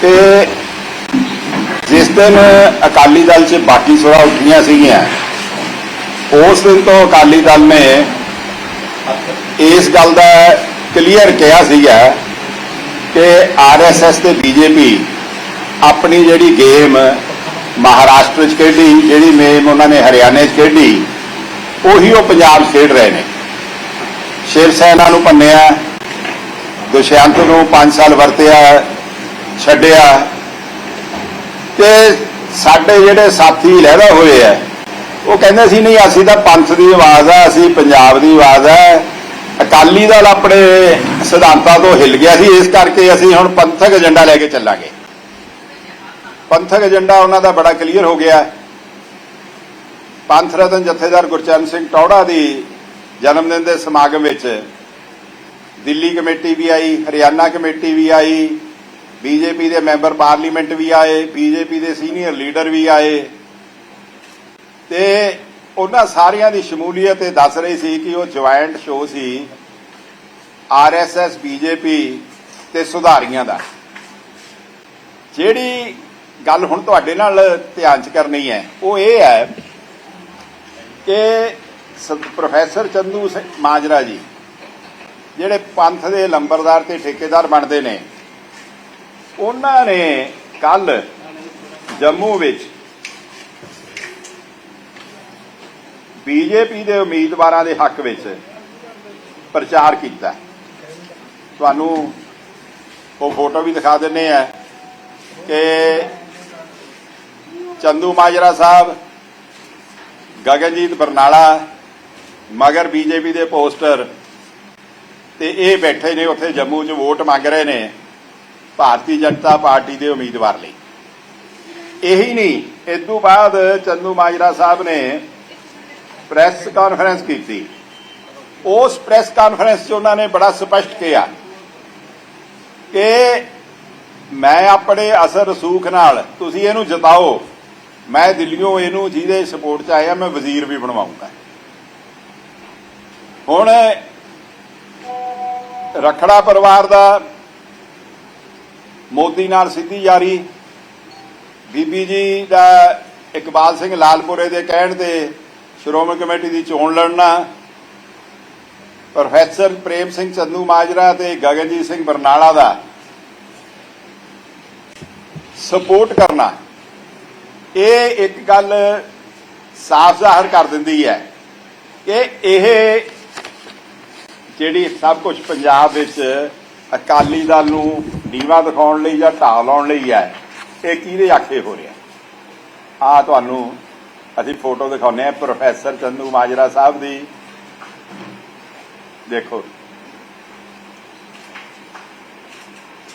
ਕਿ ਜਿਸ ਦਿਨ ਅਕਾਲੀ ਦਲ 'ਚ ਬਾਕੀ ਸੁਰਾ ਉੱਠੀਆਂ ਸੀਗੀਆਂ, ਉਸ ਦਿਨ ਤੋਂ ਅਕਾਲੀ ਦਲ ਨੇ ਇਸ ਗੱਲ ਦਾ ਕਲੀਅਰ ਕਿਹਾ ਸੀਗਾ ਕਿ ਆਰਐਸਐਸ ਤੇ ਬੀਜੇਪੀ ਆਪਣੀ ਜਿਹੜੀ ਗੇਮ ਮਹਾਰਾਸ਼ਟਰ 'ਚ ਖੇਡੀ, ਜਿਹੜੀ ਮੇਮ ਉਹਨਾਂ ਨੇ ਹਰਿਆਣੇ 'ਚ ਖੇਡੀ, ਉਹੀ ਉਹ ਪੰਜਾਬ ਖੇਡ ਰਹੇ ਨੇ। ਸ਼ਿਵ ਸੈਨਾ ਨੂੰ ਭੰਨਿਆ, ਦੁਸ਼ਯੰਤ ਨੂੰ 5 ਸਾਲ ਵਰਤਿਆ ਛੱਡਿਆ ਤੇ ਸਾਡੇ ਜਿਹੜੇ ਸਾਥੀ ਲਹਿਦਾ ਹੋਏ ਆ, ਉਹ ਕਹਿੰਦੇ ਸੀ, ਨਹੀਂ, ਅਸੀਂ ਤਾਂ ਪੰਥ ਦੀ ਆਵਾਜ਼ ਆ, ਅਸੀਂ ਪੰਜਾਬ ਦੀ ਆਵਾਜ਼ ਆ। ਅਕਾਲੀ ਦਲ ਆਪਣੇ ਸਿਧਾਂਤਾਂ ਤੋਂ ਹਿੱਲ ਗਿਆ ਸੀ, ਇਸ ਕਰਕੇ ਅਸੀਂ ਹੁਣ ਪੰਥਕ ਏਜੰਡਾ ਲੈ ਕੇ ਚੱਲਾਂਗੇ। ਪੰਥਕ ਏਜੰਡਾ ਉਹਨਾਂ ਦਾ ਬੜਾ ਕਲੀਅਰ ਹੋ ਗਿਆ। ਪੰਥ ਰਤਨ ਜਥੇਦਾਰ ਗੁਰਚਰਨ ਸਿੰਘ ਟੌੜਾ ਦੀ ਜਨਮ ਦਿਨ ਦੇ ਸਮਾਗਮ ਵਿੱਚ ਦਿੱਲੀ ਕਮੇਟੀ ਵੀ ਆਈ, ਹਰਿਆਣਾ ਕਮੇਟੀ ਵੀ ਆਈ ਬੀਜੇਪੀ ਦੇ ਮੈਂਬਰ ਪਾਰਲੀਮੈਂਟ ਵੀ ਆਏ, ਬੀਜੇਪੀ ਦੇ ਸੀਨੀਅਰ ਲੀਡਰ ਵੀ ਆਏ। ਤੇ ਉਹਨਾਂ ਸਾਰਿਆਂ ਦੀ ਸ਼ਮੂਲੀਅਤ ਇਹ ਦੱਸ ਰਹੀ ਸੀ ਕਿ ਉਹ ਜੁਆਇੰਟ ਸ਼ੋਅ ਸੀ ਆਰਐਸਐਸ ਬੀਜੇਪੀ ਤੇ ਸੁਧਾਰੀਆਂ ਦਾ। ਜਿਹੜੀ ਗੱਲ ਹੁਣ ਤੁਹਾਡੇ ਨਾਲ ਧਿਆਨ ਚ ਕਰਨੀ ਹੈ, ਉਹ ਇਹ ਹੈ ਕਿ ਪ੍ਰੋਫੈਸਰ ਚੰਦੂ ਸਿੰਘ ਮਾਜਰਾ ਜੀ, ਜਿਹੜੇ ਪੰਥ ਦੇ ਲੰਬਰਦਾਰ ਤੇ ਠੇਕੇਦਾਰ ਬਣਦੇ ਨੇ ਉਹਨਾਂ ਨੇ ਕੱਲ ਜੰਮੂ ਵਿੱਚ ਬੀਜੇਪੀ ਦੇ ਉਮੀਦਵਾਰਾਂ ਦੇ ਹੱਕ ਵਿੱਚ ਪ੍ਰਚਾਰ ਕੀਤਾ। ਤੁਹਾਨੂੰ ਉਹ ਫੋਟੋ ਵੀ ਦਿਖਾ ਦਿੰਨੇ ਆ ਕਿ ਚੰਦੂ ਮਾਜਰਾ ਸਾਹਿਬ, ਗਗਨਜੀਤ ਬਰਨਾਲਾ, ਮਗਰ ਬੀਜੇਪੀ ਦੇ ਪੋਸਟਰ ਤੇ ਇਹ ਬੈਠੇ ਨੇ, ਉੱਥੇ ਜੰਮੂ 'ਚ ਵੋਟ ਮੰਗ ਰਹੇ ਨੇ। ਭਾਰਤੀ ਜਨਤਾ ਪਾਰਟੀ ਦੇ ਉਮੀਦਵਾਰ ਲਈ। ਇਹੀ ਨਹੀਂ, ਇਸ ਤੋਂ ਬਾਅਦ ਚੰਦੂ ਮਾਜਰਾ ਸਾਹਿਬ ਨੇ ਪ੍ਰੈਸ ਕਾਨਫਰੰਸ ਕੀਤੀ। ਉਸ ਪ੍ਰੈਸ ਕਾਨਫਰੰਸ 'ਚ ਉਹਨਾਂ ਨੇ ਬੜਾ ਸਪਸ਼ਟ ਕਿਹਾ ਕਿ ਮੈਂ ਆਪਣੇ ਅਸਰ ਰਸੂਖ ਨਾਲ ਤੁਸੀਂ ਇਹਨੂੰ ਜਿਤਾਓ, ਮੈਂ ਦਿੱਲੀੋਂ ਇਹਨੂੰ ਜਿਹਦੇ ਸਪੋਰਟ 'ਚ ਆਇਆ, ਮੈਂ ਵਜ਼ੀਰ ਵੀ ਬਣਵਾਉਂਗਾ। ਹੁਣ ਰਖੜਾ ਪਰਿਵਾਰ ਦਾ ਮੋਦੀ ਨਾਲ ਸਿੱਧੀ ਯਾਰੀ। ਬੀਬੀ ਜੀ ਦਾ ਇਕਬਾਲ ਸਿੰਘ ਲਾਲਪੁਰੇ ਦੇ ਕਹਿਣ ਤੇ ਸ਼੍ਰੋਮਣੀ ਕਮੇਟੀ ਦੀ ਚੋਣ ਲੜਨਾ। ਪ੍ਰੋਫੈਸਰ ਪ੍ਰੇਮ ਸਿੰਘ ਚੰਦੂ ਮਾਜਰਾ ਤੇ ਗਗਨਜੀਤ ਸਿੰਘ ਬਰਨਾਲਾ ਦਾ। ਸਪੋਰਟ ਕਰਨਾ। ਇਹ ਇੱਕ ਗੱਲ ਸਾਫ਼ ਜ਼ਾਹਰ ਕਰ ਦਿੰਦੀ ਹੈ ਕਿ ਇਹ ਜਿਹੜੀ ਸਭ ਕੁਝ ਪੰਜਾਬ ਵਿੱਚ ਅਕਾਲੀ ਦਲ ਨੂੰ ਨੀਵਾ ਦਿਖਾਉਣ ਲਈ ਜਾਂ ਢਾਹ ਲਾਉਣ ਲਈ ਹੈ, ਇਹ ਕਿਹਦੇ ਆਖੇ ਹੋ ਰਿਹਾ? ਆ ਤੁਹਾਨੂੰ ਅਸੀਂ ਫੋਟੋ ਦਿਖਾਉਂਦੇ ਆ ਪ੍ਰੋਫੈਸਰ ਚੰਦੂ ਮਾਜਰਾ ਸਾਹਿਬ ਦੀ। ਦੇਖੋ।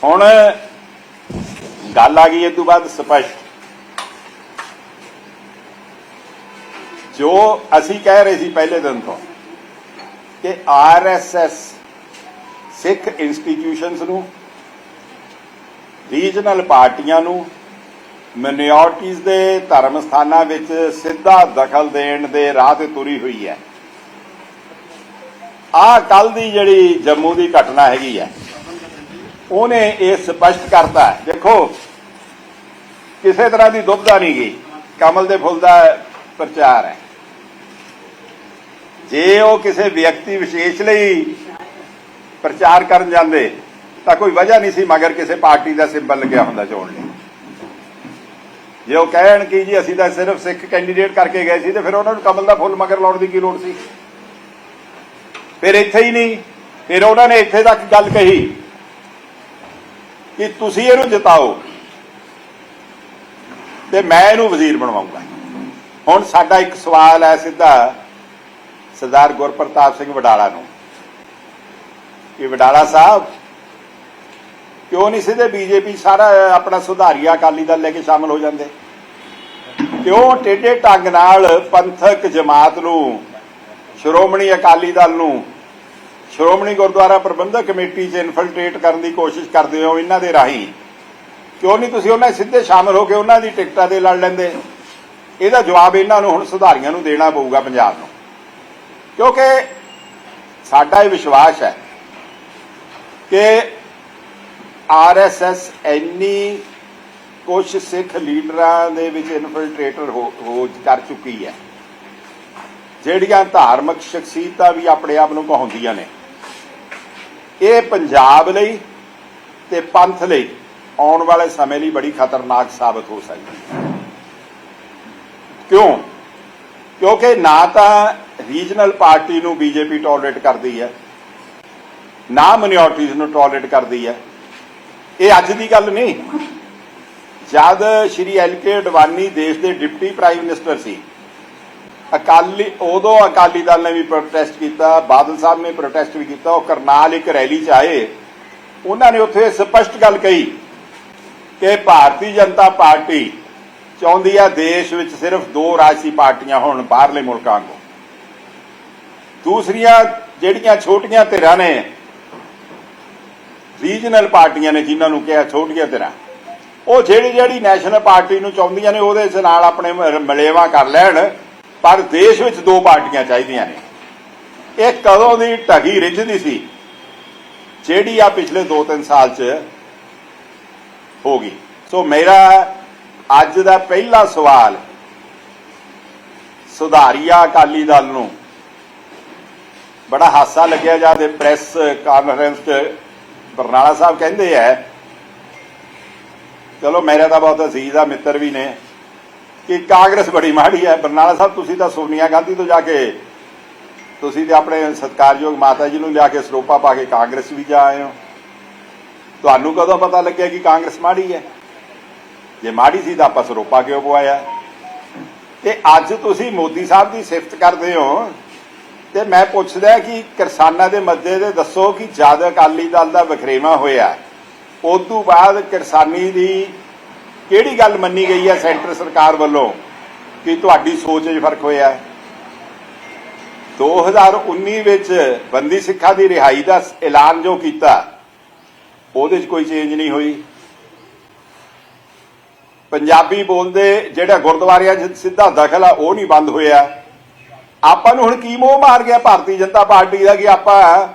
ਹੁਣ ਗੱਲ ਆ ਗਈ ਇਹ ਤੋਂ ਬਾਅਦ ਸਪਸ਼ਟ। ਜੋ ਅਸੀਂ ਕਹਿ ਰਹੇ ਸੀ ਪਹਿਲੇ ਦਿਨ ਤੋਂ ਕਿ ਆਰਐਸਐਸ ਸਿੱਖ ਇੰਸਟੀਟਿਊਸ਼ਨਸ ਨੂੰ ਰੀਜਨਲ ਪਾਰਟੀਆਂ ਨੂੰ ਮਿਨੋਰਟੀਜ਼ ਦੇ ਧਰਮ ਸਥਾਨਾਂ ਵਿੱਚ ਸਿੱਧਾ ਦਖਲ ਦੇਣ ਦੇ ਰਾਹ ਤੇ ਤੁਰੀ ਹੋਈ ਹੈ। ਆ ਕੱਲ ਦੀ ਜਿਹੜੀ ਜੰਮੂ ਦੀ ਘਟਨਾ ਹੈਗੀ ਹੈ, ਉਹਨੇ ਇਹ ਸਪਸ਼ਟ ਕਰਤਾ ਦੇਖੋ, ਕਿਸੇ ਤਰ੍ਹਾਂ ਦੀ ਦੁਬਦਾ ਨਹੀਂ ਗਈ। ਕਮਲ ਦੇ ਫੁੱਲ ਦਾ ਪ੍ਰਚਾਰ ਹੈ। ਜੇ ਉਹ ਕਿਸੇ ਵਿਅਕਤੀ ਵਿਸ਼ੇਸ਼ ਲਈ ਪ੍ਰਚਾਰ ਕਰਨ ਜਾਂਦੇ ਤਾਂ ਕੋਈ ਵਜ੍ਹਾ ਨਹੀਂ ਸੀ, ਮਗਰ ਕਿਸੇ ਪਾਰਟੀ ਦਾ ਸਿੰਬਲ ਲੱਗਿਆ ਹੁੰਦਾ ਚੋਣ ਲਈ। ਜੇ ਉਹ ਕਹਿਣ ਕਿ ਜੀ ਅਸੀਂ ਤਾਂ ਸਿਰਫ ਸਿੱਖ ਕੈਂਡੀਡੇਟ ਕਰਕੇ ਗਏ ਸੀ ਤੇ ਫਿਰ ਉਹਨਾਂ ਨੂੰ ਕਮਲ ਦਾ ਫੁੱਲ ਮਗਰ ਲਾਉਣ ਦੀ ਕੀ ਲੋੜ ਸੀ? ਫਿਰ ਇੱਥੇ ਹੀ ਨਹੀਂ, ਫਿਰ ਉਹਨਾਂ ਨੇ ਇੱਥੇ ਤੱਕ ਗੱਲ ਕਹੀ ਕਿ ਤੁਸੀਂ ਇਹਨੂੰ ਜਿਤਾਓ ਤੇ ਮੈਂ ਇਹਨੂੰ ਵਜ਼ੀਰ ਬਣਵਾਉਂਗਾ। ਹੁਣ ਸਾਡਾ ਇੱਕ ਸਵਾਲ ਹੈ ਸਿੱਧਾ ਸਰਦਾਰ ਗੁਰਪ੍ਰਤਾਪ ਸਿੰਘ ਵਡਾਲਾ ਨੂੰ। ਕਿ ਵਡਾਲਾ ਸਾਹਿਬ ਕਿਉਂ ਨਹੀਂ ਸਿੱਧੇ ਬੀਜੇਪੀ ਸਾਰਾ ਆਪਣਾ ਸੁਧਾਰੀਆ ਅਕਾਲੀ ਦਲ ਲੈ ਕੇ ਸ਼ਾਮਲ ਹੋ ਜਾਂਦੇ? ਕਿਉਂ ਟੇਢੇ ਢੰਗ ਨਾਲ ਪੰਥਕ ਜਮਾਤ ਨੂੰ, ਸ਼੍ਰੋਮਣੀ ਅਕਾਲੀ ਦਲ ਨੂੰ, ਸ਼੍ਰੋਮਣੀ ਗੁਰਦੁਆਰਾ ਪ੍ਰਬੰਧਕ ਕਮੇਟੀ 'ਚ ਇਨਫਿਲਟ੍ਰੇਟ ਕਰਨ ਦੀ ਕੋਸ਼ਿਸ਼ ਕਰਦੇ ਹੋ ਇਹਨਾਂ ਦੇ ਰਾਹੀਂ? ਕਿਉਂ ਨਹੀਂ ਤੁਸੀਂ ਉਹਨਾਂ ਸਿੱਧੇ ਸ਼ਾਮਲ ਹੋ ਕੇ ਉਹਨਾਂ ਦੀ ਟਿਕਟਾਂ ਤੇ ਲੜ ਲੈਂਦੇ? ਇਹਦਾ ਜਵਾਬ ਇਹਨਾਂ ਨੂੰ ਹੁਣ ਸੁਧਾਰੀਆਂ ਨੂੰ ਦੇਣਾ ਪਊਗਾ ਪੰਜਾਬ ਨੂੰ। ਕਿਉਂਕਿ ਸਾਡਾ ਇਹ ਵਿਸ਼ਵਾਸ ਹੈ ਕਿ ਆਰਐਸਐਸ ਇੰਨੀ ਕੁਝ ਸਿੱਖ ਲੀਡਰਾਂ ਦੇ ਵਿੱਚ ਇਨਫਿਲਟ੍ਰੇਟਰ ਹੋ ਹੋ ਕਰ ਚੁੱਕੀ ਹੈ। ਜਿਹੜੀਆਂ ਧਾਰਮਿਕ ਸ਼ਖਸੀਅਤਾਂ ਵੀ ਆਪਣੇ ਆਪ ਨੂੰ ਕਹਾਉਂਦੀਆਂ ਨੇ। ਇਹ ਪੰਜਾਬ ਲਈ ਤੇ ਪੰਥ ਲਈ ਆਉਣ ਵਾਲੇ ਸਮੇਂ ਲਈ ਬੜੀ ਖਤਰਨਾਕ ਸਾਬਤ ਹੋ ਸਕਦੀ ਹੈ। ਕਿਉਂ? ਕਿਉਂਕਿ ਨਾ ਤਾਂ ਰੀਜਨਲ ਪਾਰਟੀ ਨੂੰ ਬੀਜੇਪੀ ਟੋਲਰੇਟ ਕਰਦੀ ਹੈ, ਨਾ ਮਿਨੋਰਟੀਜ਼ ਨੂੰ ਟੋਲਰੇਟ ਕਰਦੀ ਹੈ। ਇਹ ਅੱਜ ਦੀ ਗੱਲ ਨਹੀਂ। ਜਦ ਸ਼੍ਰੀ ਐਲ ਕੇ ਅਡਵਾਨੀ ਦੇਸ਼ ਦੇ ਡਿਪਟੀ ਪ੍ਰਾਈਮ ਮਿਨਿਸਟਰ ਸੀ, ਅਕਾਲੀ ਉਦੋਂ ਅਕਾਲੀ ਦਲ ਨੇ ਵੀ ਪ੍ਰੋਟੈਸਟ ਕੀਤਾ, ਬਾਦਲ ਸਾਹਿਬ ਨੇ ਪ੍ਰੋਟੈਸਟ ਵੀ ਕੀਤਾ, ਉਹ ਕਰਨਾਲ ਇੱਕ ਰੈਲੀ 'ਚ ਆਏ। ਉਹਨਾਂ ਨੇ ਉੱਥੇ ਸਪਸ਼ਟ ਗੱਲ ਕਹੀ ਕਿ ਭਾਰਤੀ ਜਨਤਾ ਪਾਰਟੀ ਚਾਹੁੰਦੀ ਆ ਦੇਸ਼ ਵਿੱਚ ਸਿਰਫ ਦੋ ਰਾਜਸੀ ਪਾਰਟੀਆਂ ਹੋਣ ਬਾਹਰਲੇ ਮੁਲਕਾਂ ਤੋਂ ਦੂਸਰੀਆਂ ਜਿਹੜੀਆਂ ਛੋਟੀਆਂ ਧਿਰਾਂ ਨੇ ਰੀਜਨਲ ਪਾਰਟੀਆਂ ਨੇ ਜਿਨ੍ਹਾਂ ਨੂੰ ਕਿਹਾ ਛੋਟੀਆਂ ਧਿਰਾਂ ਉਹ ਜਿਹੜੀ ਜਿਹੜੀ ਨੈਸ਼ਨਲ ਪਾਰਟੀ ਨੂੰ ਚਾਹੁੰਦੀਆਂ ਨੇ, ਉਹਦੇ ਨਾਲ ਆਪਣੇ ਮ- ਕਰ ਲੈਣ। ਪਰ ਦੇਸ਼ ਵਿੱਚ ਦੋ ਪਾਰਟੀਆਂ ਚਾਹੀਦੀਆਂ ਨੇ। ਇਹ ਕਦੋਂ ਦੀ ਢਗੀ ਰਿੱਝਦੀ ਸੀ? ਜਿਹੜੀ ਆ ਪਿਛਲੇ 2-3 ਸਾਲ 'ਚ ਹੋ ਗਈ। ਸੋ ਮੇਰਾ ਅੱਜ ਦਾ ਪਹਿਲਾ ਸਵਾਲ ਸੁਧਾਰੀਆ ਅਕਾਲੀ ਦਲ ਨੂੰ। ਬੜਾ ਹਾਸਾ ਲੱਗਿਆ ਜਦ ਪ੍ਰੈਸ ਕਾਨਫਰੰਸ 'ਚ ਬਰਨਾਲਾ ਸਾਹਿਬ ਕਹਿੰਦੇ ਐ ਚਲੋ ਮੇਰਾ ਤਾਂ ਬਹੁਤ ਅਜ਼ੀਜ਼ ਦਾ ਮਿੱਤਰ ਵੀ ਨੇ, ਕਿ ਕਾਂਗਰਸ ਬੜੀ ਮਾੜੀ ਹੈ ਬਰਨਾਲਾ ਸਾਹਿਬ, ਤੁਸੀਂ ਤਾਂ ਸੋਨੀਆ ਗਾਂਧੀ ਤੋਂ ਜਾ ਕੇ, ਤੁਸੀਂ ਤੇ ਆਪਣੇ ਸਤਿਕਾਰਯੋਗ ਮਾਤਾ ਜੀ ਨੂੰ ਲਿਆ ਕੇ ਸਰੋਪਾ ਪਾ ਕੇ ਕਾਂਗਰਸ ਵੀ ਜਾ ਆਏ ਹੋ। ਤੁਹਾਨੂੰ ਕਦੋਂ ਪਤਾ ਲੱਗਿਆ ਕਿ ਕਾਂਗਰਸ ਮਾੜੀ ਹੈ ਜੇ ਮਾੜੀ ਸੀ ਤਾਂ ਆਪਾਂ ਸਰੋਪਾ ਕਿਉਂ ਪਵਾਇਆ? ਤੇ ਅੱਜ ਤੁਸੀਂ ਮੋਦੀ ਸਾਹਿਬ ਦੀ ਸਿਫਤ ਕਰਦੇ ਹੋ ਤੇ ਮੈਂ ਪੁੱਛਦਾ ਕਿ ਕਿਸਾਨਾਂ ਦੇ ਮੱਦੇ ਦੇ ਦੱਸੋ ਕਿ ਜਦ ਅਕਾਲੀ ਦਲ ਦਾ ਵਖਰੇਵਾ ਹੋਇਆ ਉਸ ਤੋਂ ਬਾਅਦ ਕਿਸਾਨੀ ਦੀ ਕਿਹੜੀ ਗੱਲ ਮੰਨੀ ਗਈ ਹੈ ਸੈਂਟਰ ਸਰਕਾਰ ਵੱਲੋਂ ਕਿ ਤੁਹਾਡੀ ਸੋਚ 'ਚ ਫ਼ਰਕ ਹੋਇਆ ਹੈ? 2019 ਵਿੱਚ ਬੰਦੀ ਸਿੱਖਾਂ ਦੀ ਰਿਹਾਈ ਦਾ ਐਲਾਨ ਜੋ ਕੀਤਾ, ਉਹਦੇ 'ਚ ਕੋਈ ਚੇਂਜ ਨਹੀਂ ਹੋਈ। ਪੰਜਾਬੀ ਬੋਲਦੇ ਜਿਹੜਾ ਗੁਰਦੁਆਰਿਆਂ 'ਚ ਸਿੱਧਾ ਦਖਲ ਆ, ਉਹ ਨਹੀਂ ਬੰਦ ਹੋਇਆ। ਆਪਾਂ ਨੂੰ ਹੁਣ ਕੀ ਮੋਹ ਮਾਰ ਗਿਆ ਭਾਰਤੀ ਜਨਤਾ ਪਾਰਟੀ ਦਾ ਕਿ ਆਪਾਂ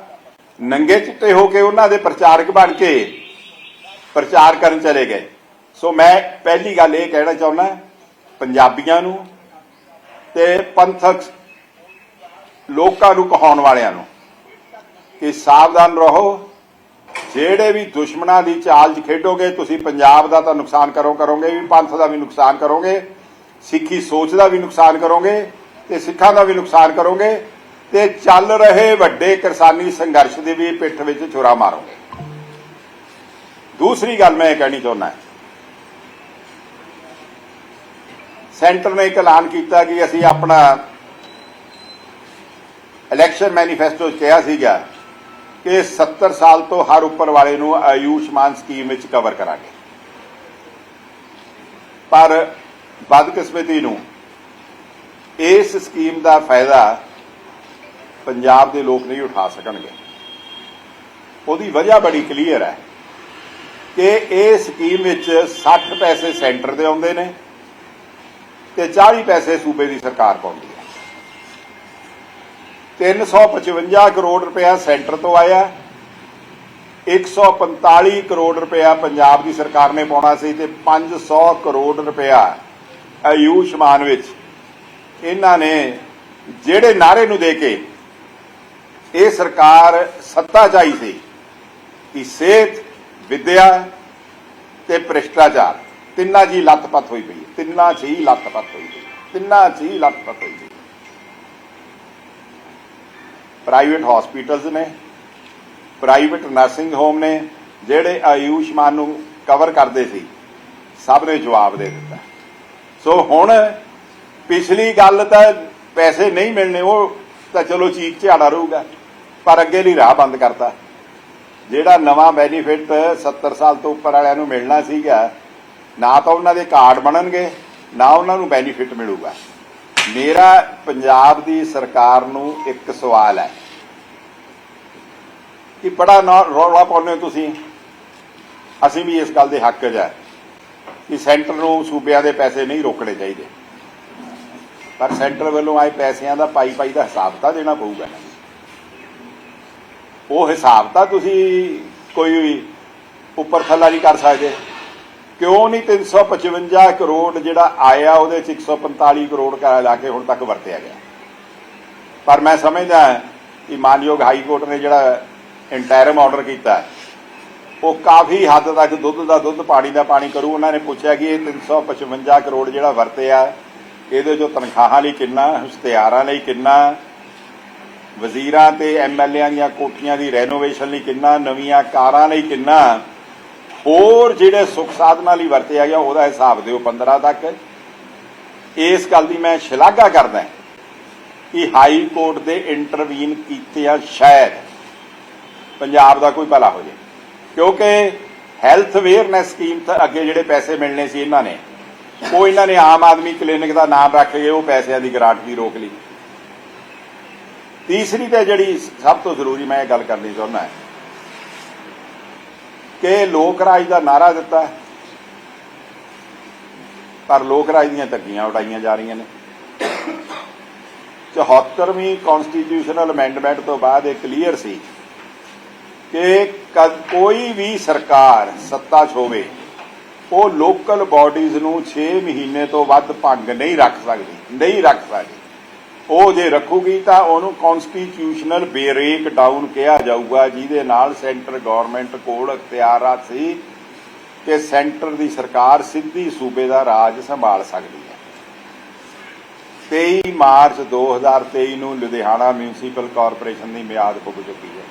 ਨੰਗੇ ਚਿੱਟੇ ਹੋ ਕੇ ਉਹਨਾਂ ਦੇ ਪ੍ਰਚਾਰਕ ਬਣ ਕੇ ਪ੍ਰਚਾਰ ਕਰਨ ਚਲੇ ਗਏ। ਸੋ ਮੈਂ ਪਹਿਲੀ ਗੱਲ ਇਹ ਕਹਿਣਾ ਚਾਹੁੰਦਾ, ਪੰਜਾਬੀਆਂ ਨੂੰ ਤੇ ਪੰਥਕ ਲੋਕਾਂ ਨੂੰ ਕਹਾਉਣ ਵਾਲਿਆਂ ਨੂੰ ਕਿ ਸਾਵਧਾਨ ਰਹੋ। ਜਿਹੜੇ ਵੀ ਦੁਸ਼ਮਣਾਂ ਦੀ ਚਾਲ 'ਚ ਖੇਡੋਗੇ, ਤੁਸੀਂ ਪੰਜਾਬ ਦਾ ਤਾਂ ਨੁਕਸਾਨ ਕਰੋ ਕਰੋਗੇ ਵੀ, ਪੰਥ ਦਾ ਵੀ ਨੁਕਸਾਨ ਕਰੋਗੇ, ਸਿੱਖੀ ਸੋਚ ਦਾ ਵੀ ਨੁਕਸਾਨ ਕਰੋਗੇ। ਤੇ ਸਿੱਖਾਂ ਦਾ ਵੀ ਨੁਕਸਾਨ ਕਰੋਗੇ ਤੇ ਚੱਲ ਰਹੇ ਵੱਡੇ ਕਿਸਾਨੀ ਸੰਘਰਸ਼ ਦੇ ਵੀ ਪਿੱਠ ਵਿੱਚ ਛੁਰਾ ਮਾਰੋਗੇ। ਦੂਸਰੀ ਗੱਲ ਮੈਂ ਇਹ ਕਹਿਣੀ ਚਾਹੁੰਦਾ ਸੈਂਟਰ ਨੇ ਇੱਕ ਐਲਾਨ ਕੀਤਾ ਕਿ ਅਸੀਂ ਆਪਣਾ ਇਲੈਕਸ਼ਨ ਮੈਨੀਫੈਸਟੋ ਕਿਹਾ ਸੀਗਾ ਕਿ 70 ਸਾਲ ਤੋਂ ਹਰ ਉੱਪਰ ਵਾਲੇ ਨੂੰ ਆਯੁਸ਼ਮਾਨ ਸਕੀਮ ਵਿੱਚ ਕਵਰ ਕਰਾਂਗੇ। ਪਰ ਬਦਕਿਸਮਤੀ ਨੂੰ ਇਸ ਸਕੀਮ ਦਾ ਫਾਇਦਾ ਪੰਜਾਬ ਦੇ ਲੋਕ ਨਹੀਂ ਉਠਾ ਸਕਣਗੇ। ਉਹਦੀ ਵਜ੍ਹਾ ਬੜੀ ਕਲੀਅਰ ਹੈ ਕਿ ਇਹ ਸਕੀਮ ਵਿੱਚ 60 ਪੈਸੇ ਸੈਂਟਰ ਦੇ ਆਉਂਦੇ ਨੇ ਤੇ 40 ਪੈਸੇ ਸੂਬੇ ਦੀ ਸਰਕਾਰ ਪਾਉਂਦੀ ਹੈ। 355 ਕਰੋੜ ਰੁਪਇਆ ਸੈਂਟਰ ਤੋਂ ਆਇਆ 145 ਕਰੋੜ ਰੁਪਇਆ ਪੰਜਾਬ ਦੀ ਸਰਕਾਰ ਨੇ ਪਾਉਣਾ ਸੀ ਤੇ 500 ਕਰੋੜ ਰੁਪਇਆ ਆਯੁਸ਼ਮਾਨ ਵਿੱਚ ਇਹਨਾਂ ਨੇ ਜਿਹੜੇ ਨਾਰੇ ਨੂੰ ਦੇ ਕੇ ਇਹ ਸਰਕਾਰ ਸੱਤਾ ਚਾਈ ਸੀ ਕਿ ਸਿਹਤ, ਵਿਦਿਆ ਤੇ ਭ੍ਰਿਸ਼ਟਾਚਾਰ, ਤਿੰਨਾਂ ਜੀ ਲੱਤਪੱਤ ਹੋਈ ਪਈ ਤਿੰਨਾਂ 'ਚ ਹੀ ਲੱਤਪੱਤ ਹੋਈ ਪਈ ਤਿੰਨਾਂ 'ਚ ਹੀ ਲੱਤਪੱਤ ਹੋਈ ਪਈ ਪ੍ਰਾਈਵੇਟ ਹਸਪੀਟਲਸ ਨੇ ਪ੍ਰਾਈਵੇਟ ਨਰਸਿੰਗ ਹੋਮ ਨੇ, ਜਿਹੜੇ ਆਯੁਸ਼ਮਾਨ ਨੂੰ ਕਵਰ ਕਰਦੇ ਸੀ, ਸਭ ਨੇ ਜਵਾਬ ਦੇ ਦਿੱਤਾ। ਸੋ ਹੁਣ ਪਿਛਲੀ ਗੱਲ ਤਾਂ ਪੈਸੇ ਨਹੀਂ ਮਿਲਣੇ, ਉਹ ਤਾਂ ਚਲੋ ਚੀਕ ਝਾੜਾ ਰਹੂਗਾ। ਪਰ ਅੱਗੇ ਲਈ ਰਾਹ ਬੰਦ ਕਰਤਾ। ਜਿਹੜਾ ਨਵਾਂ ਬੈਨੀਫਿਟ 70 ਸਾਲ ਤੋਂ ਉੱਪਰ ਵਾਲਿਆਂ ਨੂੰ ਮਿਲਣਾ ਸੀਗਾ, ਨਾ ਤਾਂ ਉਹਨਾਂ ਦੇ ਕਾਰਡ ਬਣਨਗੇ, ਨਾ ਉਹਨਾਂ ਨੂੰ ਬੈਨੀਫਿਟ ਮਿਲੂਗਾ। ਮੇਰਾ ਪੰਜਾਬ ਦੀ ਸਰਕਾਰ ਨੂੰ ਇੱਕ ਸਵਾਲ ਹੈ। ਕਿ ਬੜਾ ਰੌਲਾ ਪਾਉਂਦੇ ਹੋ ਤੁਸੀਂ? ਅਸੀਂ ਵੀ ਇਸ ਗੱਲ ਦੇ ਹੱਕ 'ਚ ਹੈ। ਕਿ ਸੈਂਟਰ ਨੂੰ ਸੂਬਿਆਂ ਦੇ ਪੈਸੇ ਨਹੀਂ ਰੋਕਣੇ ਚਾਹੀਦੇ। ਪਰ ਸੈਂਟਰ ਵੱਲੋਂ ਆਏ ਪੈਸਿਆਂ ਦਾ ਪਾਈ ਪਾਈ ਦਾ ਹਿਸਾਬ ਤਾਂ ਦੇਣਾ ਪਊਗਾ। ਉਹ ਹਿਸਾਬ ਤਾਂ ਤੁਸੀਂ ਕੋਈ ਉੱਪਰ ਥੱਲਾ ਨਹੀਂ ਕਰ ਸਕਦੇ। ਕਿਉਂ ਨਹੀਂ 355 ਕਰੋੜ ਜਿਹੜਾ ਆਇਆ ਉਹਦੇ ਚ 145 ਕਰੋੜ ਕਾ ਲਾ ਕੇ ਹੁਣ ਤੱਕ ਵਰਤਿਆ ਗਿਆ। ਪਰ ਮੈਂ ਸਮਝਦਾ ਕਿ ਮਾਨਯੋਗ ਹਾਈ ਕੋਰਟ ਨੇ ਜਿਹੜਾ ਇੰਟਰਮ ਆਰਡਰ ਕੀਤਾ, ਉਹ ਕਾਫੀ ਹੱਦ ਤੱਕ ਦੁੱਧ ਦਾ ਦੁੱਧ, ਪਾਣੀ ਦਾ ਪਾਣੀ ਕਰੂ। ਉਹਨਾਂ ਨੇ ਪੁੱਛਿਆ ਕਿ ਇਹ 355 ਕਰੋੜ ਜਿਹੜਾ ਵਰਤਿਆ ਇਹਦੇ ਚੋਂ ਤਨਖਾਹਾਂ ਲਈ ਕਿੰਨਾ, ਇਸ਼ਤਿਹਾਰਾਂ ਲਈ ਕਿੰਨਾ, ਵਜ਼ੀਰਾਂ ਤੇ ਐਮਐਲਏਆਂ ਦੀਆਂ ਕੋਠੀਆਂ ਦੀ ਰੈਨੋਵੇਸ਼ਨ ਲਈ ਕਿੰਨਾ, ਨਵੀਆਂ ਕਾਰਾਂ ਲਈ ਕਿੰਨਾ, ਹੋਰ ਜਿਹੜੇ ਸੁੱਖ ਸਾਧਨਾਂ ਲਈ ਵਰਤਿਆ ਗਿਆ ਉਹਦਾ ਹਿਸਾਬ ਦਿਓ 15 ਤੱਕ। ਇਸ ਗੱਲ ਦੀ ਮੈਂ ਸ਼ਲਾਘਾ ਕਰਦਾ ਕਿ ਹਾਈ ਕੋਰਟ ਦੇ ਇੰਟਰਵੀਨ ਕੀਤਿਆਂ ਸ਼ਾਇਦ ਪੰਜਾਬ ਦਾ ਕੋਈ ਭਲਾ ਹੋ ਜਾਏ। ਕਿਉਂਕਿ ਹੈਲਥ ਅਵੇਅਰਨੈਸ ਸਕੀਮ ਤੇ ਅੱਗੇ ਜਿਹੜੇ ਪੈਸੇ ਮਿਲਣੇ ਸੀ ਇਹਨਾਂ ਨੇ ਉਹ ਇਹਨਾਂ ਨੇ ਆਮ ਆਦਮੀ ਕਲੀਨਿਕ ਦਾ ਨਾਮ ਰੱਖ ਕੇ ਉਹ ਪੈਸਿਆਂ ਦੀ ਗਰਾਂਟ ਵੀ ਰੋਕ ਲਈ। ਤੀਸਰੀ ਤੇ ਜਿਹੜੀ ਸਭ ਤੋਂ ਜ਼ਰੂਰੀ ਮੈਂ ਇਹ ਗੱਲ ਕਰਨੀ ਚਾਹੁੰਦਾ ਕਿ ਲੋਕ ਰਾਜ ਦਾ ਨਾਰਾ ਦਿੱਤਾ ਪਰ ਲੋਕ ਰਾਜ ਦੀਆਂ ਧੱਗੀਆਂ ਉਡਾਈਆਂ ਜਾ ਰਹੀਆਂ ਨੇ। 74ਵੀਂ ਕਨਸਟੀਟਿਊਸ਼ਨਲ ਅਮੈਂਡਮੈਂਟ ਤੋਂ ਬਾਅਦ ਇਹ ਕਲੀਅਰ ਸੀ ਕਿ ਕੋਈ ਵੀ ਸਰਕਾਰ ਸੱਤਾ 'ਚ ਹੋਵੇ ਉਹ ਲੋਕਲ ਬਾਡੀਜ਼ ਨੂੰ 6 ਮਹੀਨੇ ਤੋਂ ਵੱਧ ਭੰਗ ਨਹੀਂ ਰੱਖ ਸਕਦੀ, ਨਹੀਂ ਰੱਖ ਸਕਦੀ। ਉਹ ਜੇ ਰੱਖੂਗੀ ਤਾਂ ਉਹਨੂੰ ਕਨਸਟੀਟਿਊਸ਼ਨਲ ਬੇਰੇਕ ਡਾਊਨ ਕਿਹਾ ਜਾਊਗਾ, ਜਿਹਦੇ ਨਾਲ ਸੈਂਟਰ ਗਵਰਨਮੈਂਟ ਕੋਲ ਅਖਤਿਆਰਾਤ ਸੀ ਕਿ ਸੈਂਟਰ ਦੀ ਸਰਕਾਰ ਸਿੱਧੀ ਸੂਬੇ ਦਾ ਰਾਜ ਸੰਭਾਲ ਸਕਦੀ ਹੈ। 23 ਮਾਰਚ 2023 ਨੂੰ ਲੁਧਿਆਣਾ ਮਿਊਨਿਸਪਲ ਕਾਰਪੋਰੇਸ਼ਨ ਦੀ ਮਿਆਦ ਪੁੱਗ ਚੁੱਕੀ ਹੈ।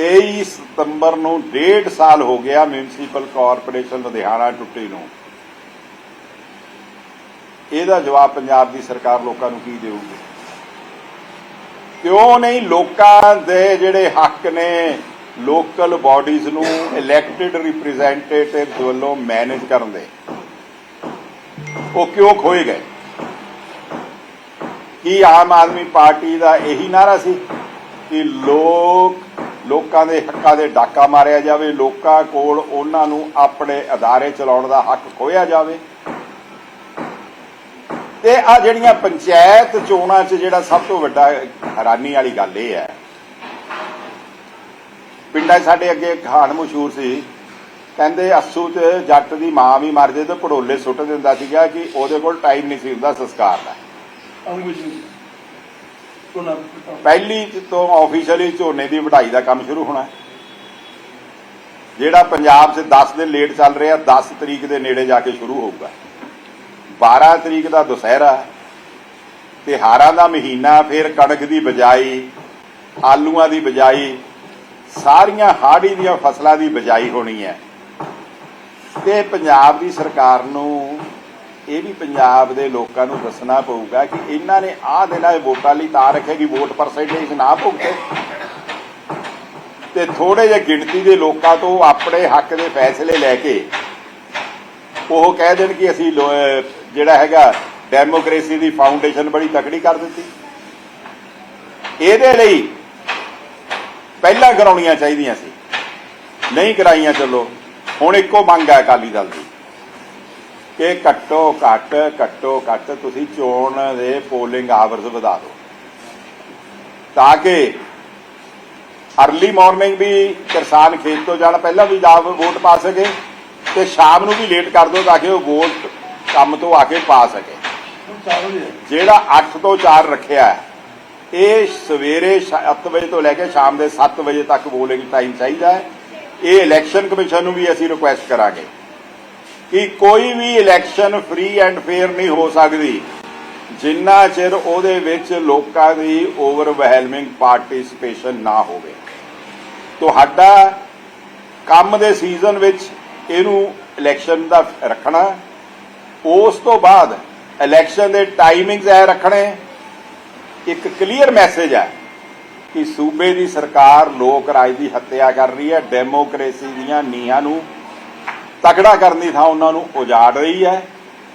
23 ਸਤੰਬਰ ਨੂੰ ਡੇਢ ਸਾਲ ਹੋ ਗਿਆ ਮਿਊਨਿਸਪਲ ਕਾਰਪੋਰੇਸ਼ਨ ਲੁਧਿਆਣਾ ਟੁੱਟੀ ਨੂੰ। ਇਹਦਾ ਜਵਾਬ ਪੰਜਾਬ ਦੀ ਸਰਕਾਰ ਲੋਕਾਂ ਨੂੰ ਕੀ ਦੇਊਗੀ? ਕਿਉਂ ਨਹੀਂ ਲੋਕਾਂ ਦੇ ਜਿਹੜੇ ਹੱਕ ਨੇ, ਲੋਕਲ ਬਾਡੀਜ਼ ਨੂੰ ਇਲੈਕਟਿਡ ਰਿਪਰੈਜ਼ੈਂਟੇਟਿਵ ਵੱਲੋਂ ਮੈਨੇਜ ਕਰਨ ਦੇ? ਉਹ ਕਿਉਂ ਖੋਏ ਗਏ? ਕੀ ਆਮ ਆਦਮੀ ਪਾਰਟੀ ਦਾ ਇਹੀ ਨਾਰਾ ਸੀ ਕਿ ਲੋਕ ਲੋਕਾਂ ਦੇ ਹੱਕਾਂ ਦੇ ਡਾਕਾ ਮਾਰਿਆ ਜਾਵੇ, ਲੋਕਾਂ ਕੋਲ ਉਹਨਾਂ ਨੂੰ ਆਪਣੇ ਅਦਾਰੇ ਚਲਾਉਣ ਦਾ ਹੱਕ ਖੋਇਆ ਜਾਵੇ। ਤੇ ਆ ਜਿਹੜੀਆਂ ਪੰਚਾਇਤ ਚੋਣਾਂ 'ਚ ਜਿਹੜਾ ਸਭ ਤੋਂ ਵੱਡਾ ਹੈਰਾਨੀ ਵਾਲੀ ਗੱਲ ਇਹ ਹੈ। ਪਿੰਡਾਂ 'ਚ ਸਾਡੇ ਅੱਗੇ ਕਹਾਣ ਮਸ਼ਹੂਰ ਸੀ। ਕਹਿੰਦੇ ਅਸੂ ਚ ਜੱਟ ਦੀ ਮਾਂ ਵੀ ਮਰ ਜੇ ਤੇ ਪੜੋਲੇ ਸੁੱਟ ਦਿੰਦਾ ਸੀਗਾ ਕਿ ਉਹਦੇ ਕੋਲ ਟਾਈਮ ਨਹੀਂ ਸੀ ਹੁੰਦਾ ਸੰਸਕਾਰ ਦਾ ਪਹਿਲੀ ਤੋਂ ਆਫੀਸ਼ੀਅਲੀ ਝੋਨੇ ਦੀ ਵਢਾਈ ਦਾ ਕੰਮ ਸ਼ੁਰੂ ਹੋਣਾ ਜਿਹੜਾ ਪੰਜਾਬ 'ਚ 10 ਦਿਨ ਲੇਟ ਚੱਲ ਰਿਹਾ 10 ਤਰੀਕ ਦੇ ਨੇੜੇ ਜਾ ਕੇ ਸ਼ੁਰੂ ਹੋਊਗਾ। 12 ਤਰੀਕ ਦਾ ਦੁਸਹਿਰਾ ਤਿਹਾਰਾਂ ਦਾ ਮਹੀਨਾ, ਫਿਰ ਕਣਕ ਦੀ ਬਜਾਈ, ਆਲੂਆਂ ਦੀ ਬਜਾਈ, ਸਾਰੀਆਂ ਹਾੜੀ ਦੀਆਂ ਫਸਲਾਂ ਦੀ ਬਜਾਈ ਹੋਣੀ ਹੈ। ਤੇ ਪੰਜਾਬ ਦੀ ਸਰਕਾਰ ਨੂੰ ਇਹ ਵੀ ਪੰਜਾਬ ਦੇ ਲੋਕਾਂ ਨੂੰ ਦੱਸਣਾ ਪਊਗਾ ਕਿ ਇਹਨਾਂ ਨੇ ਆਹ ਦਿਨਾਂ ਇਹ ਵੋਟਾਂ ਲਈ ਤਾਂ ਰੱਖੇਗੀ ਵੋਟ ਪਰਸੈਂਟੇਜ ਨਾ ਭੁਗਤੇ। ਤੇ ਥੋੜੇ ਜਿਹੇ ਗਿਣਤੀ ਦੇ ਲੋਕਾਂ ਤੋਂ ਆਪਣੇ ਹੱਕ ਦੇ ਫੈਸਲੇ ਲੈ ਕੇ ਉਹ ਕਹਿ ਦੇਣ ਕਿ ਅਸੀਂ ਜਿਹੜਾ ਹੈਗਾ ਡੈਮੋਕ੍ਰੇਸੀ ਦੀ ਫਾਊਂਡੇਸ਼ਨ ਬੜੀ ਤਕੜੀ ਕਰ ਦਿੱਤੀ। ਇਹਦੇ ਲਈ ਪਹਿਲਾਂ ਕਰਾਉਣੀਆਂ ਚਾਹੀਦੀਆਂ ਸੀ। ਨਹੀਂ ਕਰਾਈਆਂ, ਚਲੋ, ਹੁਣ ਇੱਕੋ ਮੰਗ ਹੈ ਅਕਾਲੀ ਦਲ ਦੀ। ਕਿ ਘੱਟੋ ਘੱਟ ਘੱਟੋ ਘੱਟ ਤੁਸੀਂ ਚੋਣ ਦੇ ਪੋਲਿੰਗ ਆਵਰਸ ਵਧਾ ਦਿਓ। ਤਾਂ ਕਿ ਅਰਲੀ ਮਾਰਨਿੰਗ ਵੀ ਕਿਸਾਨ ਖੇਤ ਤੋਂ ਜਾਣ ਪਹਿਲਾਂ ਵੀ ਜਾ ਵੋਟ ਪਾ ਸਕੇ ਤੇ ਸ਼ਾਮ ਨੂੰ ਵੀ ਲੇਟ ਕਰ ਦਿਓ ਤਾਂ ਕਿ ਉਹ ਵੋਟ ਕੰਮ ਤੋਂ ਆ ਕੇ ਪਾ ਸਕੇ। ਜਿਹੜਾ 8 ਤੋਂ 4 ਰੱਖਿਆ ਹੈ, ਇਹ ਸਵੇਰੇ 7 ਵਜੇ ਤੋਂ ਲੈ ਕੇ ਸ਼ਾਮ ਦੇ 7 ਵਜੇ ਤੱਕ ਵੋਲਿੰਗ ਟਾਈਮ ਚਾਹੀਦਾ ਹੈ। ਇਹ ਇਲੈਕਸ਼ਨ ਕਮਿਸ਼ਨ ਨੂੰ ਵੀ ਅਸੀਂ ਰਿਕੁਐਸਟ ਕਰਾਂਗੇ। ਕਿ ਕੋਈ ਵੀ ਇਲੈਕਸ਼ਨ ਫ੍ਰੀ ਐਂਡ ਫੇਅਰ ਨਹੀਂ ਹੋ ਸਕਦੀ। ਜਿੰਨਾ ਚਿਰ ਉਹਦੇ ਵਿੱਚ ਲੋਕਾਂ ਦੀ ਓਵਰਵੈਲਮਿੰਗ ਪਾਰਟਿਸਿਪੇਸ਼ਨ ਨਾ ਹੋਵੇ। ਤੁਹਾਡਾ ਕੰਮ ਦੇ ਸੀਜ਼ਨ ਵਿੱਚ ਇਹਨੂੰ ਇਲੈਕਸ਼ਨ ਦਾ ਰੱਖਣਾ, ਉਸ ਤੋਂ ਬਾਅਦ ਇਲੈਕਸ਼ਨ ਦੇ ਟਾਈਮਿੰਗਸ ਐ ਰੱਖਣੇ। ਇੱਕ ਕਲੀਅਰ ਮੈਸੇਜ ਹੈ ਕਿ ਸੂਬੇ ਦੀ ਸਰਕਾਰ ਲੋਕ ਰਾਜ ਦੀ ਹੱਤਿਆ ਕਰ ਰਹੀ ਹੈ ਡੈਮੋਕ੍ਰੇਸੀ ਦੀਆਂ ਨੀਹਾਂ ਨੂੰ ਤਕੜਾ ਕਰਨ ਦੀ ਥਾਂ ਉਹਨਾਂ ਨੂੰ ਉਜਾੜ ਰਹੀ ਹੈ।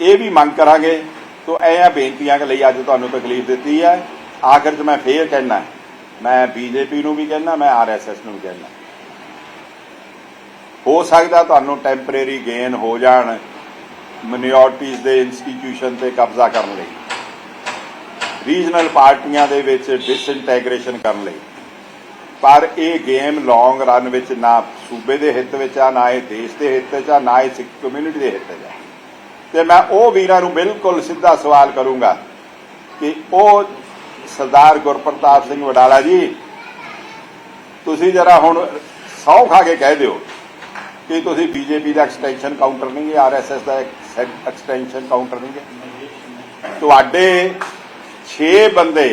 ਇਹ ਵੀ ਮੰਗ ਕਰਾਂਗੇ। ਤੋਂ ਇਹ ਬੇਨਤੀਆਂ ਲਈ ਅੱਜ ਤੁਹਾਨੂੰ ਤਕਲੀਫ ਦਿੱਤੀ ਹੈ। ਆਖਰ 'ਚ ਮੈਂ ਫੇਰ ਕਹਿਣਾ ਮੈਂ ਬੀਜੇਪੀ ਨੂੰ ਵੀ ਕਹਿਣਾ ਮੈਂ ਆਰਐਸਐਸ ਨੂੰ ਵੀ ਕਹਿਣਾ ਹੋ ਸਕਦਾ ਤੁਹਾਨੂੰ ਟੈਂਪਰੇਰੀ ਗੇਨ ਹੋ ਜਾਣ ਮਿਨੋਰਟੀਜ਼ ਦੇ ਇੰਸਟੀਟਿਊਸ਼ਨ ਤੇ ਕਬਜ਼ਾ ਕਰਨ ਲਈ। ਰੀਜਨਲ ਪਾਰਟੀਆਂ ਦੇ ਵਿੱਚ ਡਿਸਇੰਟੈਗ੍ਰੇਸ਼ਨ ਕਰਨ ਲਈ। ਪਰ ਇਹ ਗੇਮ ਲੌਂਗ ਰਨ ਵਿੱਚ ਨਾ ਸੂਬੇ ਦੇ ਹਿੱਤ ਵਿੱਚ ਆ, ਨਾ ਇਹ ਦੇਸ਼ ਦੇ ਹਿੱਤ ਵਿੱਚ ਆ, ਨਾ ਇਹ ਸਿੱਖ ਕਮਿਊਨਿਟੀ ਦੇ ਹਿੱਤ ਵਿੱਚ ਆ। ਤੇ ਮੈਂ ਉਹ ਵੀਰਾਂ ਨੂੰ ਬਿਲਕੁਲ ਸਿੱਧਾ ਸਵਾਲ ਕਰੂੰਗਾ ਕਿ ਉਹ ਸਰਦਾਰ ਗੁਰਪ੍ਰਤਾਪ ਸਿੰਘ ਵਡਾਲਾ ਜੀ, ਤੁਸੀਂ ਜਰਾ ਹੁਣ ਸੌ ਖਾ ਕੇ ਕਹਿ ਦਿਓ ਕਿ ਤੁਸੀਂ ਬੀਜੇਪੀ ਦਾ ਐਕਸਟੈਂਸ਼ਨ ਕਾਊਂਟਰ ਨਹੀਂ ਹੈ ਆਰਐਸਐਸ ਦਾ ਐਕਸਟੈਂਸ਼ਨ ਕਾਊਂਟਰ ਨਹੀਂ। ਹੈ ਤੁਹਾਡੇ 6 ਬੰਦੇ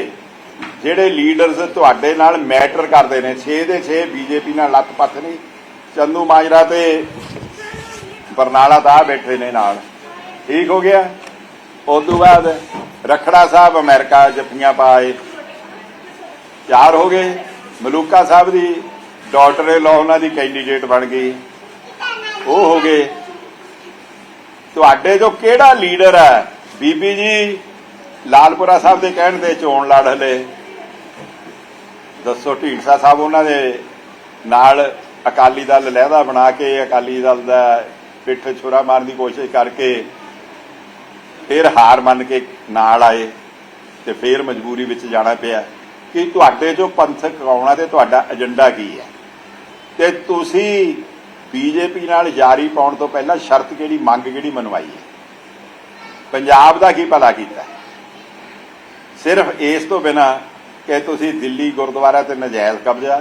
ਜਿਹੜੇ ਲੀਡਰਸ ਤੁਹਾਡੇ ਨਾਲ ਮੈਟਰ ਕਰਦੇ ਨੇ 6 ਦੇ 6 ਬੀਜੇਪੀ ਨਾਲ ਲੱਤ ਪੱਥ ਨਹੀਂ। ਚੰਦੂ ਮਾਜਰਾ ਤੇ ਬਰਨਾਲਾ ਦਾ ਬੈਠੇ ਨੇ ਨਾਲ। ਠੀਕ ਹੋ ਗਿਆ? ਉਸ ਤੋਂ ਬਾਅਦ ਰਖੜਾ ਸਾਹਿਬ ਅਮਰੀਕਾ ਜੱਫੀਆਂ ਪਾਏ ਚਾਰ ਹੋ ਗਏ। ਮਲੂਕਾ ਸਾਹਿਬ ਦੀ ਡਾਕਟਰ ਏ ਲਾਅ ਉਹਨਾਂ ਦੀ ਕੈਂਡੀਡੇਟ ਬਣ ਗਈ। ਉਹ ਹੋ ਗਏ। ਤੁਹਾਡੇ ਜੋ ਕਿਹੜਾ ਲੀਡਰ ਹੈ? ਬੀਬੀ ਜੀ ਲਾਲਪੁਰਾ ਸਾਹਿਬ ਦੇ ਕਹਿਣ ਦੇ ਚੋਣ ਲੜ ਹਲੇ। ਦੱਸੋ, ਢੀਂਡਸਾ ਸਾਹਿਬ ਉਹਨਾਂ ਦੇ ਨਾਲ ਅਕਾਲੀ ਦਲ ਲਹਿਦਾ ਬਣਾ ਕੇ, ਅਕਾਲੀ ਦਲ ਦਾ ਪਿੱਠ ਛੁਰਾ ਮਾਰਨ ਦੀ ਕੋਸ਼ਿਸ਼ ਕਰਕੇ ਫਿਰ ਹਾਰ ਮੰਨ ਕੇ ਨਾਲ ਆਏ ਤੇ ਫਿਰ ਮਜਬੂਰੀ ਵਿੱਚ ਜਾਣਾ ਪਿਆ। ਕਿ ਤੁਹਾਡੇ ਜੋ ਪੰਥਕ ਆਉਣਾ ਤੇ ਤੁਹਾਡਾ ਏਜੰਡਾ ਕੀ ਹੈ ਤੇ ਤੁਸੀਂ ਬੀਜੇਪੀ ਨਾਲ ਜਾਰੀ ਪਾਉਣ ਤੋਂ ਪਹਿਲਾਂ ਸ਼ਰਤ ਕਿਹੜੀ, ਮੰਗ ਕਿਹੜੀ ਮਨਵਾਈ ਹੈ? ਪੰਜਾਬ ਦਾ ਕੀ ਭਲਾ ਕੀਤਾ? ਸਿਰਫ ਇਸ ਤੋਂ ਬਿਨਾ ਕਿ ਤੁਸੀਂ ਦਿੱਲੀ ਗੁਰਦੁਆਰਾ ਤੇ ਨਜਾਇਜ਼ ਕਬਜ਼ਾ,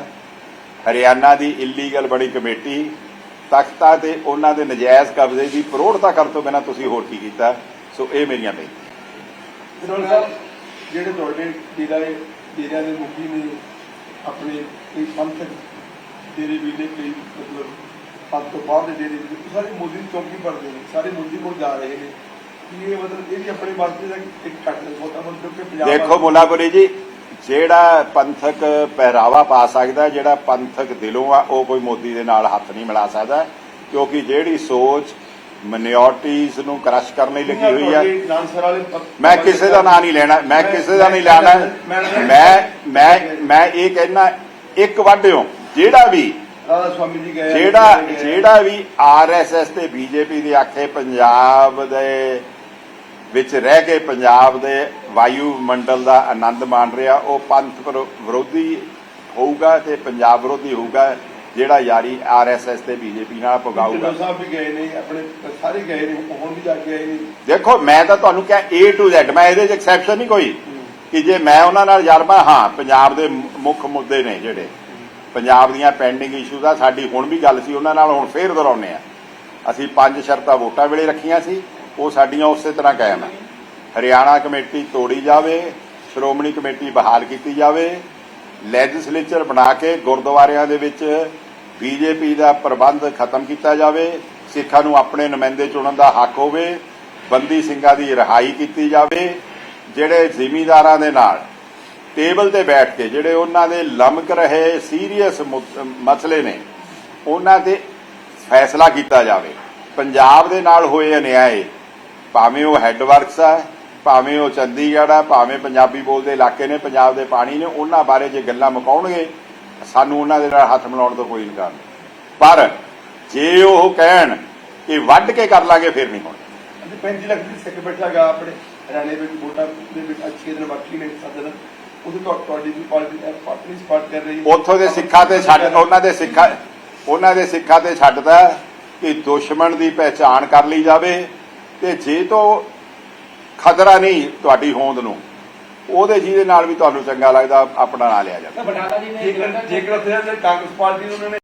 ਹਰਿਆਣਾ ਦੀ ਇਲੀਗਲ ਬੜੀ ਕਮੇਟੀ, ਤਖਤਾ ਤੇ ਉਹਨਾਂ ਦੇ ਨਜਾਇਜ਼ ਕਬਜ਼ੇ ਦੀ ਪ੍ਰੋੜਤਾ ਕਰਨ ਤੋਂ ਬਿਨਾ ਤੁਸੀਂ ਹੋਰ ਕੀ ਕੀਤਾ? ਸੋ ਇਹ ਮੇਰੀਆਂ ਬੇਨਤੀਆਂ। ਜਿਹੜੇ ਤੁਹਾਡੇ ਡੇਰਾ ਦੇ ਦੇ ਮੁਖੀ ਨੇ ਆਪਣੇ ਕੋਈ ਪੰਥਕ ਡੇਰੇ ਵੀ ਨੇ, ਕਈ ਮਤਲਬ ਪੰਥ ਤੋਂ ਬਾਅਦ ਦੇ ਡੇਰੇ ਸਾਰੇ ਮੋਦੀ ਦੀ ਚੌਕੀ ਪੜਦੇ ਨੇ, ਸਾਰੇ ਮੋਦੀ ਕੋਲ ਜਾ ਰਹੇ ਨੇ। ਕੀ ਇਹ ਮਤਲਬ ਇਹ ਵੀ ਆਪਣੇ ਵਾਸਤੇ ਦਾ ਇੱਕ ਘੱਟ ਬਹੁਤਾ ਮਤਲਬ ਕਿ ਪੰਜਾਬ ਦੇਖੋ ਮੁੱਲਾਪੁਰੀ ਜੀ ਜਿਹੜਾ ਪੰਥਕ ਪਹਿਰਾਵਾ ਪਾ ਸਕਦਾ ਜਿਹੜਾ ਪੰਥਕ ਦਿਲੋਂ ਆ ਉਹ ਕੋਈ ਮੋਦੀ ਦੇ ਨਾਲ ਹੱਥ ਨਹੀਂ ਮਿਲਾ ਸਕਦਾ ਕਿਉਂਕਿ ਜਿਹੜੀ ਸੋਚ ਮਿਨੋਰਟੀਜ਼ ਨੂੰ ਕ੍ਰਸ਼ ਕਰਨ ਲਈ ਲੱਗੀ ਹੋਈ ਵਾਲੇ ਮੈਂ ਕਿਸੇ ਦਾ ਨਾਂ ਨਹੀਂ ਲੈਣਾ ਮੈਂ ਕਿਸੇ ਦਾ ਨਹੀਂ ਲੈਣਾ ਮੈਂ ਮੈਂ ਮੈਂ ਇਹ ਕਹਿਣਾ ਇੱਕ ਵਾਢਿਓ ਜਿਹੜਾ ਵੀ ਰਾਧਾ ਸਵਾਮੀ ਜੀ ਗਏ ਜਿਹੜਾ ਜਿਹੜਾ ਵੀ ਆਰਐਸਐਸ ਤੇ ਬੀਜੇਪੀ ਦੇ ਆਖੇ ਪੰਜਾਬ ਦੇ ਵਿੱਚ ਰਹਿ ਕੇ ਪੰਜਾਬ ਦੇ ਵਾਯੂ ਮੰਡਲ ਦਾ ਆਨੰਦ ਮਾਣ ਰਿਹਾ। ਉਹ ਪੰਥ ਵਿਰੋ- ਵਿਰੋਧੀ ਹੋਊਗਾ ਤੇ ਪੰਜਾਬ ਵਿਰੋਧੀ ਹੋਊਗਾ ਜਿਹੜਾ ਯਾਰੀ ਆਰਐਸਐਸ ਤੇ ਬੀਜੇਪੀ ਨਾਲ ਪਗਾਊਗਾ ਢਿੱਲੋਂ ਸਾਹਿਬ ਵੀ ਗਏ ਨੇ ਆਪਣੇ ਸਾਰੇ ਗਏ ਨੇ ਹੁਣ ਵੀ ਜਾ ਕੇ ਆਏ ਨੇ। ਦੇਖੋ ਮੈਂ ਤਾਂ ਤੁਹਾਨੂੰ ਕਿਹਾ A to Z ਮੈਂ ਇਹਦੇ 'ਚ ਐਕਸੈਪਸ਼ਨ ਨਹੀਂ ਕੋਈ ਕਿ ਜੇ ਮੈਂ ਉਹਨਾਂ ਨਾਲ ਯਾਰਮਾ ਹਾਂ ਪੰਜਾਬ ਦੇ ਮੁੱਖ ਮੁੱਦੇ ਨੇ ਜਿਹੜੇ। ਪੰਜਾਬ ਦੀਆਂ ਪੈਂਡਿੰਗ ਇਸ਼ੂਜ਼ ਆ ਸਾਡੀ ਹੁਣ ਵੀ ਗੱਲ ਸੀ ਉਹਨਾਂ ਨਾਲ ਹੁਣ ਫੇਰ ਦੁਹਰਾਉਂਦੇ ਆ। ਅਸੀਂ ਪੰਜ ਸ਼ਰਤਾਂ ਵੋਟਾਂ ਵੇਲੇ ਰੱਖੀਆਂ ਸੀ। ਉਹ ਸਾਡੀਆਂ ਉਸੇ ਤਰ੍ਹਾਂ ਕਾਇਮ ਆ ਹਰਿਆਣਾ ਕਮੇਟੀ ਤੋੜੀ ਜਾਵੇ, ਸ਼੍ਰੋਮਣੀ ਕਮੇਟੀ ਬਹਾਲ ਕੀਤੀ ਜਾਵੇ ਲੈਜਿਸਲੇਚਰ ਬਣਾ ਕੇ ਗੁਰਦੁਆਰਿਆਂ ਦੇ ਵਿੱਚ ਬੀਜੇਪੀ ਦਾ ਪ੍ਰਬੰਧ ਖਤਮ ਕੀਤਾ ਜਾਵੇ, ਸਿੱਖਾਂ ਨੂੰ ਆਪਣੇ ਨੁਮਾਇੰਦੇ ਚੁਣਨ ਦਾ ਹੱਕ ਹੋਵੇ, ਬੰਦੀ ਸਿੰਘਾਂ ਦੀ ਰਿਹਾਈ ਕੀਤੀ ਜਾਵੇ, ਜਿਹੜੇ ਜ਼ਿਮੀਂਦਾਰਾਂ ਦੇ ਨਾਲ ਟੇਬਲ ਤੇ ਬੈਠ ਕੇ ਜਿਹੜੇ ਉਹਨਾਂ ਦੇ ਲਮਕ ਰਹੇ ਸੀਰੀਅਸ ਮਸਲੇ ਨੇ, ਉਹਨਾਂ ਤੇ ਫੈਸਲਾ ਕੀਤਾ ਜਾਵੇ। ਪੰਜਾਬ ਦੇ ਨਾਲ ਹੋਏ ਅਨਿਆਏ ਭਾਵੇਂ ਉਹ ਹੈੱਡਵਰਕਸ ਆ ਭਾਵੇਂ ਉਹ ਚੰਡੀਗੜ੍ਹ ਆ ਭਾਵੇਂ ਪੰਜਾਬੀ ਬੋਲਦੇ ਇਲਾਕੇ ਨੇ ਪੰਜਾਬ ਦੇ ਪਾਣੀ ਨੇ ਉਹਨਾਂ ਬਾਰੇ ਜੇ ਗੱਲਾਂ ਮੁਕਾਉਣਗੇ ਸਾਨੂੰ ਉਹਨਾਂ ਦੇ ਨਾਲ ਹੱਥ ਮਿਲਾਉਣ ਤੋਂ ਕੋਈ ਇਨਕਾਰ ਨਹੀਂ। ਪਰ ਜੇ ਉਹ ਕਹਿਣ ਕਿ ਵੱਢ ਕੇ ਕਰ ਲਾਂਗੇ ਫਿਰ ਨਹੀਂ ਹੋਣਾ। ਅਸੀਂ 35 ਲੱਖ ਦੀ ਸਿੱਖ ਬੈਠਾਗਾ ਆਪਣੇ ਹਰਿਆਣੇ ਵਿੱਚ ਵੋਟਾਂ ਦੇ ਵਿੱਚ ਅੱਛੇ ਦਿਨ ਬਾਕੀ ਨੇ ਸੱਜਣ ਉਹਦੇ ਤੋਂ ਤੁਹਾਡੀ ਵੀ ਪਾਰਟੀ ਪਾਰਟੀ ਸਪੋਰਟ ਕਰ ਰਹੀ। ਉੱਥੋਂ ਦੇ ਸਿੱਖਾਂ ਤੇ ਛੱਡ ਉਹਨਾਂ ਦੇ ਸਿੱਖਾਂ ਉਹਨਾਂ ਦੇ ਸਿੱਖਾਂ ਤੇ ਛੱਡਦਾ ਕਿ ਦੁਸ਼ਮਣ ਦੀ ਪਹਿਚਾਣ ਕਰ ਲਈ ਜਾਵੇ ਤੇ ਜੇ ਤੋਂ ਖਤਰਾ ਨਹੀਂ ਤੁਹਾਡੀ ਹੋਂਦ ਨੂੰ ਉਹਦੇ ਜਿਹਦੇ ਨਾਲ ਵੀ ਤੁਹਾਨੂੰ ਚੰਗਾ ਲੱਗਦਾ ਆਪਣਾ ਨਾਂ ਲਿਆ ਜੀ ਨੇ ਜੇਕਰ ਜੇਕਰ ਉੱਥੇ ਦੇ ਕਾਂਗਰਸ ਪਾਰਟੀ ਨੂੰ ਉਹਨਾਂ ਨੇ